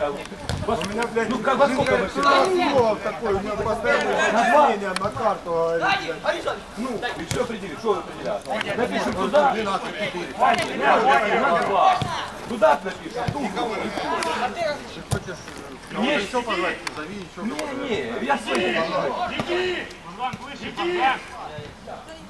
У меня, блядь, ну как во сколько вы всегда? такой, у меня постоянное изменение на карту. говорится. Ну, и все определили, что вы определяете? Напишем туда. 12 на два. Туда напишем, тут. Не, еще позвать, зови еще Не, не, я сегодня не знаю.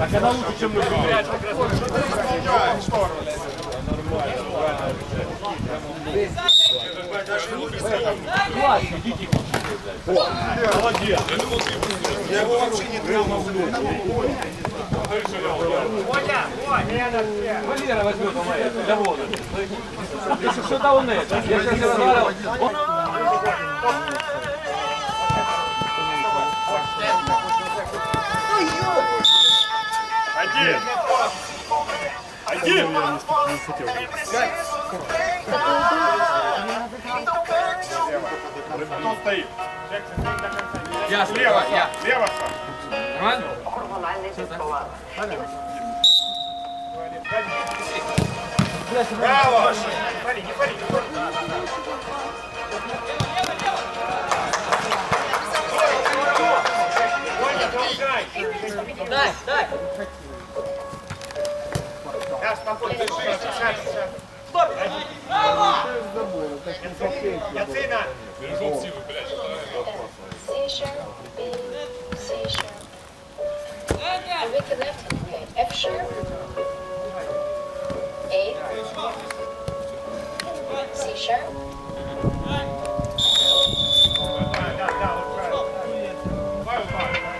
А когда лучше, чем мы Класс, идите. Молодец. Я его вообще не трогал. Валера возьмет он это, доволен. Если что-то он это. Я сейчас разговаривал. Один! Один! Кто стоит? Я, Слева, я. слева. Нормально? Браво! Дай, дай. Да, спокойно, держи, сядь, сядь. Яцина! C sharp, B, C sharp. With the left hand, okay. F sharp, A, C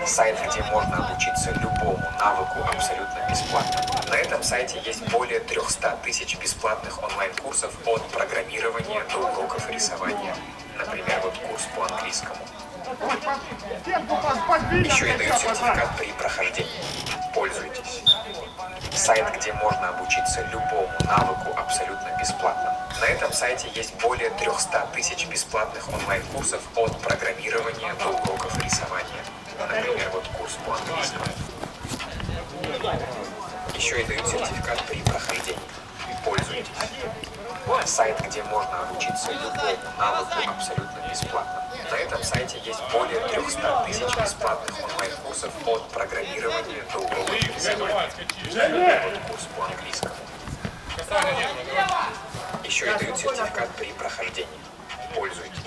Сайт, где можно обучиться любому навыку абсолютно бесплатно. На этом сайте есть более 300 тысяч бесплатных онлайн-курсов от программирования до уроков рисования. Например, вот курс по английскому. Еще и дают сертификат при прохождении. Пользуйтесь. Сайт, где можно обучиться любому навыку абсолютно бесплатно. На этом сайте есть более 300 тысяч бесплатных онлайн-курсов от программирования до уроков рисования. Например, вот курс по английскому. Еще и дают сертификат при прохождении. Пользуйтесь. Сайт, где можно обучиться любому навыку абсолютно бесплатно. На этом сайте есть более 300 тысяч бесплатных онлайн-курсов от программирования до. Например, вот курс по английскому. Еще и дают сертификат при прохождении. Пользуйтесь.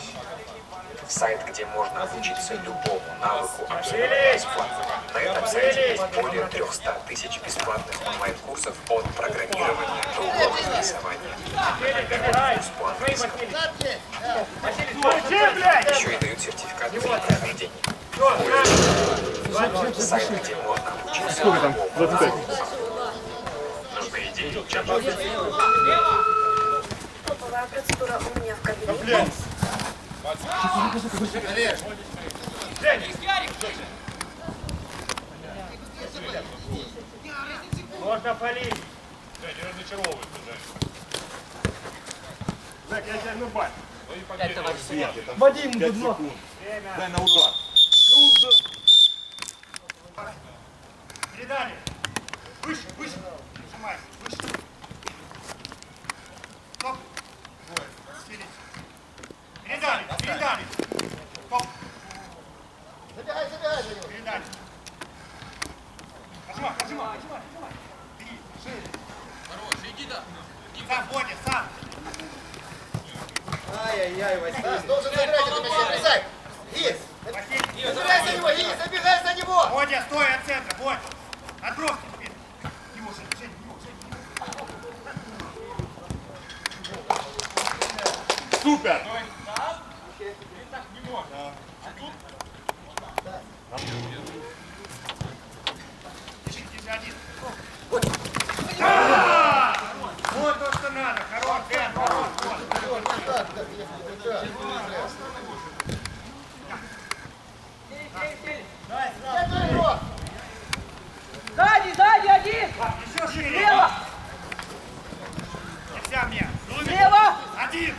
Сайт, где можно обучиться любому навыку абсолютно бесплатно. На этом сайте есть более 300 тысяч бесплатных онлайн-курсов от программирования до уроков рисования. Например, курс по английскому. Крути, блядь! Еще и дают сертификат при прохождении. Пользуйтесь. Сайт, где можно обучиться любому навыку. Нужны идеи, чем топовая процедура у меня в кабинете. Можно полить. Жень, не разочаровывайся, Жень. Жек, я тебя ну бать. Вадим, будь ласка. Дай на удар. Передали. Выше, выше. Нажимай, выше. Стоп. Вот, сидите. Передали, передали. Стоп. Забегай, забегай. Передали. Нажимай, нажимай, нажимай, нажимай. Бери, шире. Хорош, иди да. Сам, Бодя, сам. Ай-яй-яй, Василий. Должен забирать это мяч, отрезай. Есть. Забирай за него, есть, забегай за него. Бодя, стой от центра, Бодя. Отбрось теперь. Его, Жень, Жень, его, Жень. Супер! Держи, держи один. А! Вот то, что надо. Хорош, Дэн, хорош. вот. Вот так, так, если бы, да. Это игрок. Сзади, сзади один! Еще шире. Слева! Вся мне. Слева! Один.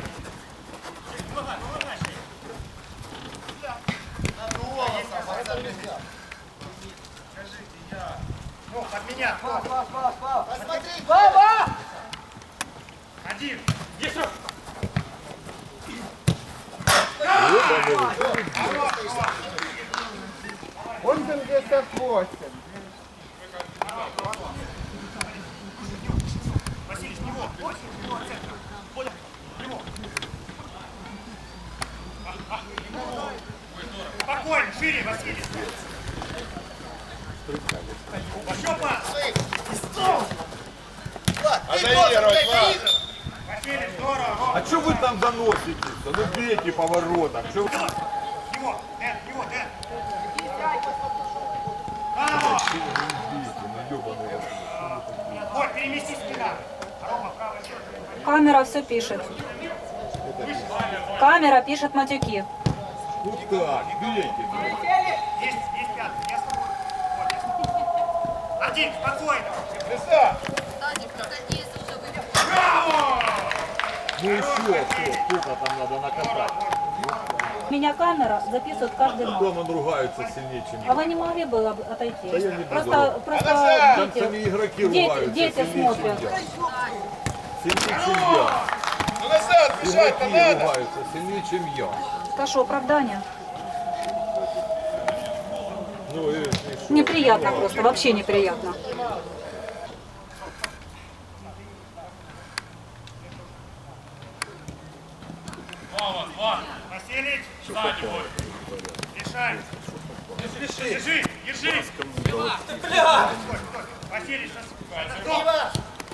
Ну, под меня. Посмотри, Слава! Один. Он там где-то хвостик. Василий, с него. Понял? А, а, ему. Спокойно, шире, Василий. Еще пас. Влад, ты должен, блядь, выигрывать. Василий, здорово. А что вы там заносите? Ну бейте по воротам. Чё Его, Дэн, его, Дэн. Браво! Вот, переместись. Рома, щека. Камера все пишет. Камера пишет матюки. Ну так, бейте. Есть, есть пятый, я с тобой. Вот, я с тобой. Ну еще, что, сколько там надо накатать? Меня камера записывает каждый матч. Там он ругается сильнее, чем А я. вы не могли бы об- отойти? я не буду. просто просто Там дети, сами игроки дети, ругаются дети сильнее, смотрят. я. Сильнее, чем я. Ну назад Игроки ругаются сильнее, чем я. Это что, оправдание? Ну, и, и что? Неприятно просто, вообще неприятно. Держи, держи. Василий,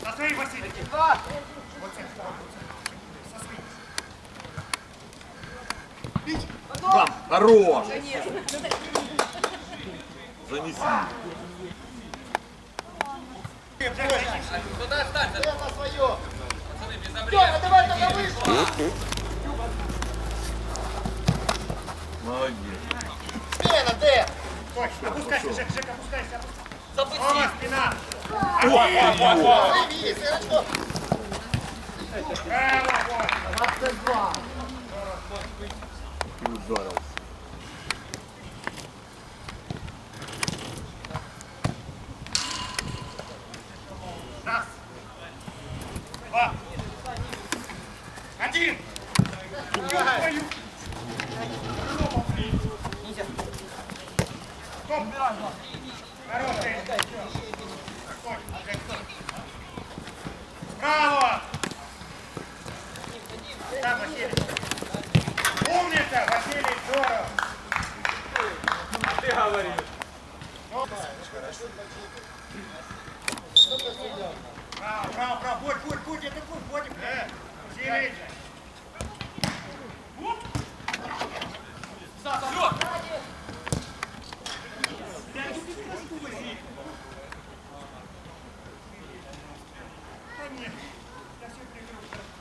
со своим, Василий. Бам! Хорош! Занеси. Туда Дэн на свое. пацаны, без обреза. Давай туда выше. Молодец. Смена, Дэн. Точно, опускайся, Жек, Жек, опускайся. Запусти. Рома, спина. Займи, Сырочков. Браво, вот. И ударился. Раз. Два. Один. Ёб твою. Стоп. Хороший. Стой, Жек, стой. Браво! Да, Василий. Умница, Василий, здорово. Ты говоришь. Браво, браво, браво. Будь, будь, будь, это будь, будь. Василий.